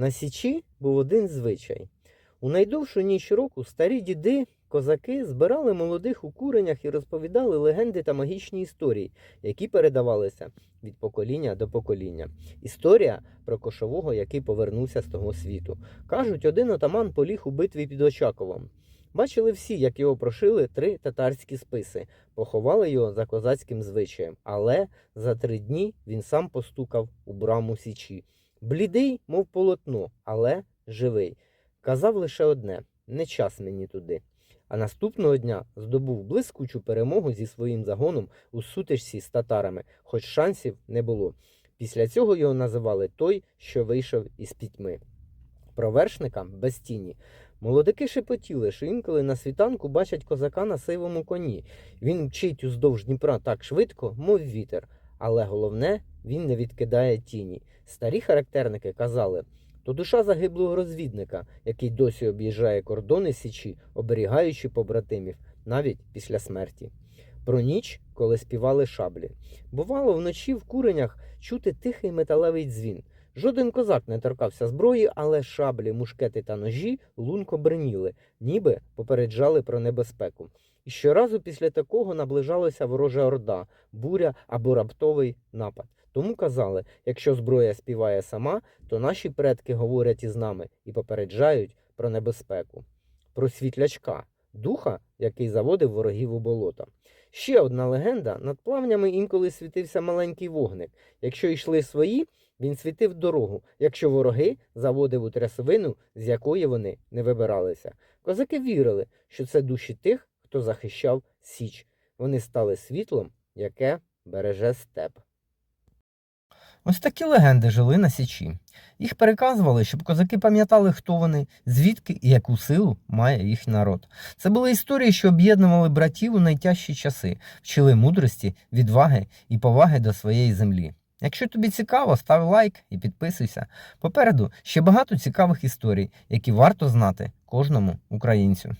На Січі був один звичай. У найдовшу ніч року старі діди, козаки збирали молодих у куренях і розповідали легенди та магічні історії, які передавалися від покоління до покоління. Історія про кошового, який повернувся з того світу. Кажуть, один отаман поліг у битві під Очаковом. Бачили всі, як його прошили три татарські списи, поховали його за козацьким звичаєм, але за три дні він сам постукав у браму Січі. Блідий, мов полотно, але живий. Казав лише одне не час мені туди. А наступного дня здобув блискучу перемогу зі своїм загоном у сутичці з татарами, хоч шансів не було. Після цього його називали той, що вийшов із пітьми. Про вершника без тіні. Молодики шепотіли, що інколи на світанку бачать козака на сивому коні. Він мчить уздовж Дніпра так швидко, мов вітер. Але головне, він не відкидає тіні. Старі характерники казали, то душа загиблого розвідника, який досі об'їжджає кордони Січі, оберігаючи побратимів, навіть після смерті. Про ніч, коли співали шаблі. Бувало, вночі в куренях чути тихий металевий дзвін. Жоден козак не торкався зброї, але шаблі, мушкети та ножі лунко бреніли, ніби попереджали про небезпеку. І щоразу після такого наближалася ворожа орда, буря або раптовий напад. Тому казали, якщо зброя співає сама, то наші предки говорять із нами і попереджають про небезпеку. Про світлячка, духа, який заводив ворогів у болота. Ще одна легенда: над плавнями інколи світився маленький вогник. Якщо йшли свої, він світив дорогу, якщо вороги заводив у трясовину, з якої вони не вибиралися. Козаки вірили, що це душі тих, хто захищав Січ. Вони стали світлом, яке береже степ. Ось такі легенди жили на Січі. Їх переказували, щоб козаки пам'ятали, хто вони, звідки і яку силу має їх народ. Це були історії, що об'єднували братів у найтяжчі часи, вчили мудрості, відваги і поваги до своєї землі. Якщо тобі цікаво, став лайк і підписуйся. Попереду ще багато цікавих історій, які варто знати кожному українцю.